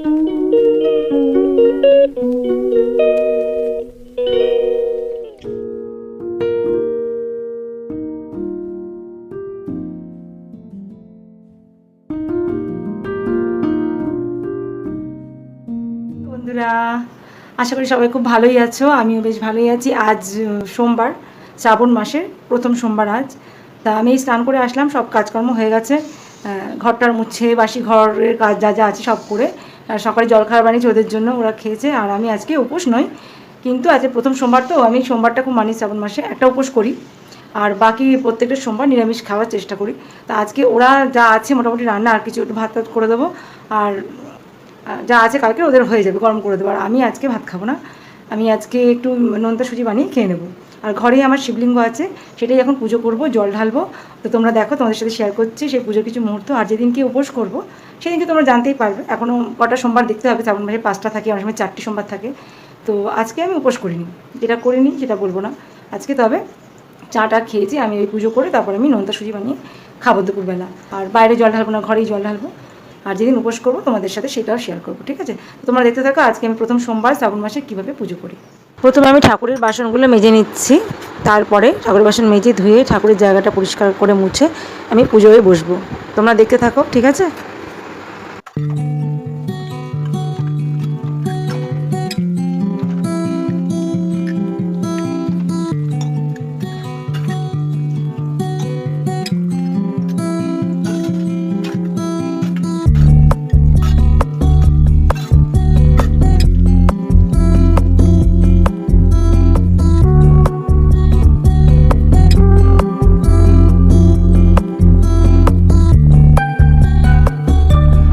বন্ধুরা, আশা করি সবাই খুব ভালোই আছো, আমিও বেশ ভালোই আছি। আজ সোমবার, শ্রাবণ মাসের প্রথম সোমবার আজ। তা আমি স্নান করে আসলাম, সব কাজকর্ম হয়ে গেছে। ঘরটার মুছে, বাসি ঘরের কাজ যা যা আছে সব করে সকালে জলখাবার বানিয়েছি, ওদের জন্য ওরা খেয়েছে, আর আমি আজকে উপোস নই। কিন্তু আজকে প্রথম সোমবার তো, আমি সোমবারটা খুব মানি শ্রাবণ মাসে একটা উপোস করি, আর বাকি প্রত্যেকটা সোমবার নিরামিষ খাওয়ার চেষ্টা করি। তা আজকে ওরা যা আছে মোটামুটি রান্না, আর কিছু একটু ভাত টাত করে দেবো, আর যা আছে কালকে ওদের হয়ে যাবে, গরম করে দেবো। আর আমি আজকে ভাত খাব না, আমি আজকে একটু নোনতা সুজি বানিয়ে খেয়ে নেব। আর ঘরেই আমার শিবলিঙ্গ আছে, সেটাই এখন পুজো করব, জল ঢালবো। তো তোমরা দেখো, তোমাদের সাথে শেয়ার করছি সেই পুজোর কিছু মুহূর্ত, আর যেদিনকে উপোস করব, সেদিনকে তোমরা জানতেই পারবে। এখনও কটা সোমবার দেখতে হবে, শ্রাবণ মাসে পাঁচটা থাকে, অনেক সময় চারটি সোমবার থাকে। তো আজকে আমি উপোস করিনি, যেটা করিনি সেটা বলব না। আজকে তবে চাটা খেয়েছি, আমি ওই পুজো করে তারপর আমি নোনতা সুজি বানিয়ে খাব দুপুরবেলা। আর বাইরে জল ঢালবো না, ঘরেই জল ঢালবো। আর যেদিন উপোস করব, তোমাদের সাথে সেটাও শেয়ার করব, ঠিক আছে? তোমরা দেখতে থাকো, আজকে আমি প্রথম সোমবার শ্রাবণ মাসে কীভাবে পুজো করি। প্রথমে আমি ঠাকুরের বাসনগুলো মেজে নিচ্ছি, তারপরে ঠাকুরের বাসন মেজে ধুয়ে ঠাকুরের জায়গাটা পরিষ্কার করে মুছে আমি পুজোয় বসবো। তোমরা দেখতে থাকো, ঠিক আছে?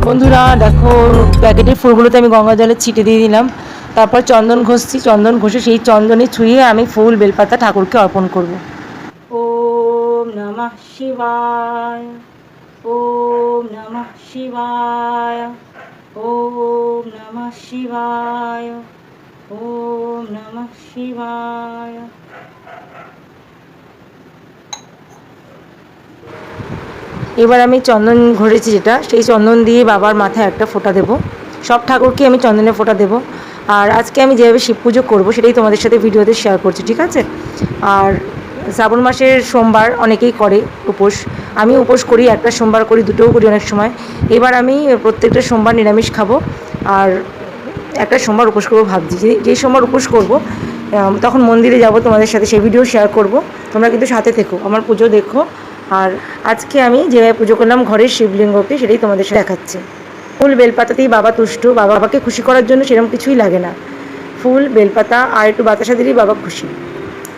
বন্ধুরা, দেখো, প্যাকেটের ফুলগুলোতে আমি গঙ্গা জলে ছিটে দিয়ে দিলাম। তারপর চন্দন ঘষছি। চন্দন ঘষে সেই চন্দনে ছুঁয়ে আমি ফুল বেলপাতা ঠাকুরকে অর্পণ করব। ওম নমঃ শিবায়, ওম নমঃ শিবায়, ওম নমঃ শিবায়, ওম নমঃ শিবায়। এবার আমি চন্দন ঘরেছি যেটা, সেই চন্দন দিয়ে বাবার মাথায় একটা ফোঁটা দেবো। সব ঠাকুরকে আমি চন্দনের ফোঁটা দেবো। আর আজকে আমি যেভাবে শিব পুজো করব, সেটাই তোমাদের সাথে ভিডিওতে শেয়ার করছি, ঠিক আছে? আর শ্রাবণ মাসের সোমবার অনেকেই করে উপোস। আমি উপোস করি, একটা সোমবার করি, দুটোও করি অনেক সময়। এবার আমি প্রত্যেকটা সোমবার নিরামিষ খাব। আর একটা সোমবার উপোস করব ভাবছি। যে যেই সোমবার উপোস করব তখন মন্দিরে যাব, তোমাদের সাথে সেই ভিডিও শেয়ার করব। তোমরা কিন্তু সাথে থেকো। আমার পুজো দেখো। আর আজকে আমি যেভাবে পুজো করলাম ঘরের শিবলিঙ্গকে, সেটাই তোমাদের সাথে দেখাচ্ছে। ফুল বেলপাতাতেই বাবা তুষ্ট, বাবা বাবাকে খুশি করার জন্য সেরকম কিছুই লাগে না। ফুল, বেলপাতা আর একটু বাতাসা দিলেই বাবা খুশি।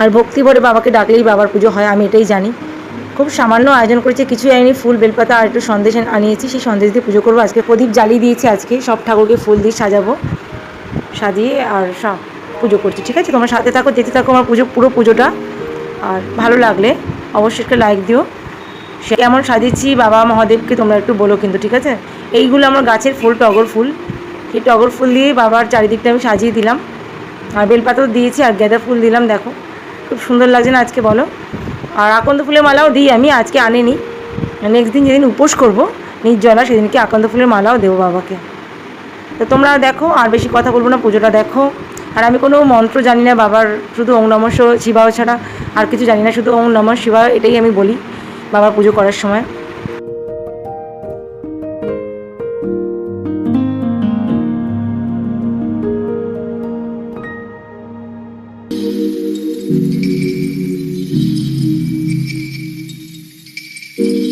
আর ভক্তি ভরে বাবাকে ডাকলেই বাবার পুজো হয়, আমি এটাই জানি। খুব সামান্য আয়োজন করেছি, কিছুই আইনি ফুল, বেলপাতা আর একটু সন্দেশ আনিয়েছি, সেই সন্দেশ দিয়ে পুজো করব। আজকে প্রদীপ জ্বালিয়ে দিয়েছি আজকে, সব ঠাকুরকে ফুল দিয়ে সাজাবো, সাজিয়ে আর সব পুজো করছি, ঠিক আছে? তোমার সাথে থাকো, যেতে থাকো, আমার পুজো, পুরো পুজোটা। আর ভালো লাগলে অবশ্যই একটা লাইক দিও। সে কেমন সাজিয়েছি, বাবা মহাদেবকে তোমরা একটু বলো কিন্তু, ঠিক আছে? এইগুলো আমার গাছের ফুল, টগর ফুল। সেই টগর ফুল দিয়ে বাবার চারিদিকটা আমি সাজিয়ে দিলাম। আর বেলপাতাও দিয়েছি, আর গাঁদা ফুল দিলাম, দেখো। খুব সুন্দর লাগছে না আজকে, বলো? আর আকন্দ ফুলের মালাও দিই আমি, আজকে আনিনি। নেক্সট দিন যেদিন উপোস করব নির্জলা সেদিনকে আকন্দ ফুলের মালাও দেবো বাবাকে। তো তোমরা দেখো, আর বেশি কথা বলব না, পুজোটা দেখো। আর আমি কোনো মন্ত্র জানি না, বাবার শুধু ওং নম শিবাও ছাড়া, আর কিছু জানি না, শুধু ওং নম শিবায়, এটাই আমি বলি। বাবার পুজো করার সময়। thank তোমরা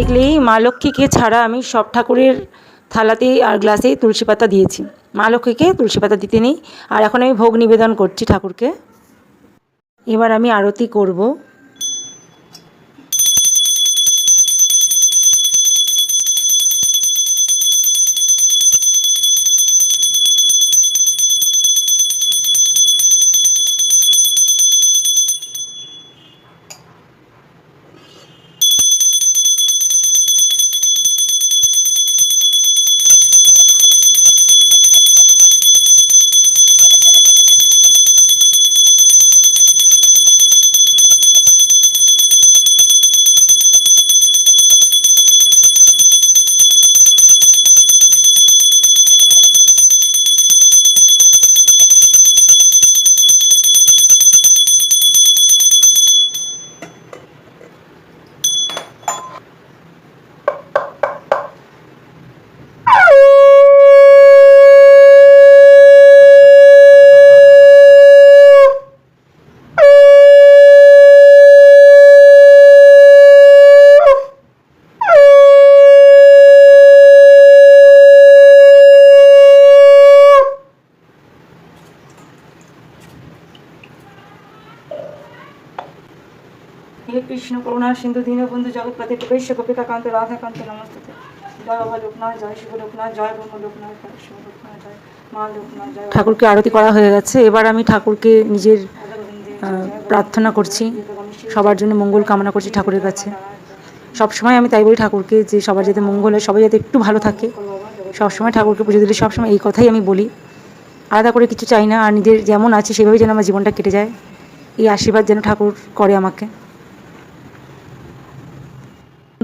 দেখলেই মা লক্ষ্মীকে ছাড়া আমি সব ঠাকুরের থালাতেই আর গ্লাসেই তুলসী পাতা দিয়েছি। মা লক্ষ্মীকে তুলসী পাতা দিতে নেই। আর এখন আমি ভোগ নিবেদন করছি ঠাকুরকে। এবার আমি আরতি করব। কৃষ্ণ, করুণা, সিন্ধু দীনবন্ধু জগৎপতি কৃপেশ গোপিকাকান্ত, রাধাকান্ত নমস্তে জয় বাবা লোকনাথ জয় শিব লোকনাথ জয় ব্রহ্ম লোকনাথ শিব লোকনাথ জয় ঠাকুরকে আরতি করা হয়ে গেছে। এবার আমি ঠাকুরকে নিজের প্রার্থনা করছি। সবার জন্য মঙ্গল কামনা করছি ঠাকুরের কাছে। সবসময় আমি তাই বলি ঠাকুরকে যে সবার যাতে মঙ্গল হয়, সবাই যাতে একটু ভালো থাকে। সবসময় ঠাকুরকে পুজো দিলে সবসময় এই কথাই আমি বলি। আলাদা করে কিছু চাই না, আর নিজের যেমন আছে, সেভাবেই যেন আমার জীবনটা কেটে যায়। এই আশীর্বাদ যেন ঠাকুর করে আমাকে।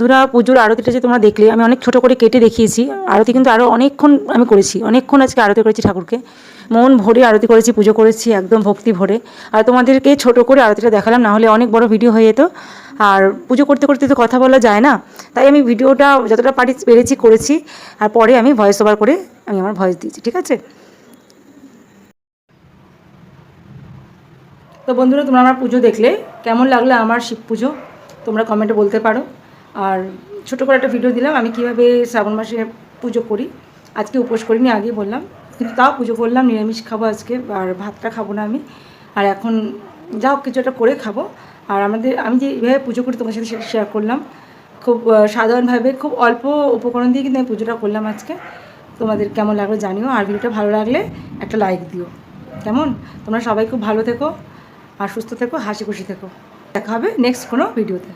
বন্ধুরা পুজোর আরতিটা যে তোমরা দেখলে, আমি অনেক ছোট করে কেটে দেখিয়েছি। আরতি কিন্তু আরও অনেকক্ষণ আমি করেছি, অনেকক্ষণ আজকে আরতি করেছি ঠাকুরকে। মন ভরে আরতি করেছি, পুজো করেছি, একদম ভক্তি ভরে। আর তোমাদেরকে ছোট করে আরতিটা দেখালাম, না হলে অনেক বড় ভিডিও হয়ে যেত। আর পুজো করতে করতে তো কথা বলা যায় না, তাই আমি ভিডিওটা যতটা পারি পেরেছি করেছি। আর পরে আমি ভয়েস ওভার করে আমি আমার ভয়েস দিয়েছি, ঠিক আছে? তো বন্ধুরা, তোমরা আমার পুজো দেখলে, কেমন লাগল আমার শিব পুজো? তোমরা কমেন্টে বলতে পারো। আর ছোটো করে একটা ভিডিও দিলাম, আমি কীভাবে শ্রাবণ মাসে পুজো করি। আজকে উপোস করিনি, আগেই বললাম। কিন্তু তাও পুজো করলাম, নিরামিষ খাব আজকে, আর ভাতটা খাব না আমি। আর এখন যা হোক কিছু একটা করে খাব। আর আমাদের, আমি যে এইভাবে পুজো করি তোমার সাথে শেয়ার করলাম। খুব সাধারণভাবে খুব অল্প উপকরণ দিয়ে কিন্তু আমি পুজোটা করলাম আজকে। তোমাদের কেমন লাগল জানিও, আর ভিডিওটা ভালো লাগলে একটা লাইক দিও। কেমন? তোমরা সবাই খুব ভালো থেকো, আর সুস্থ থেকো, হাসি খুশি থেকো। দেখা হবে নেক্সট কোনো ভিডিওতে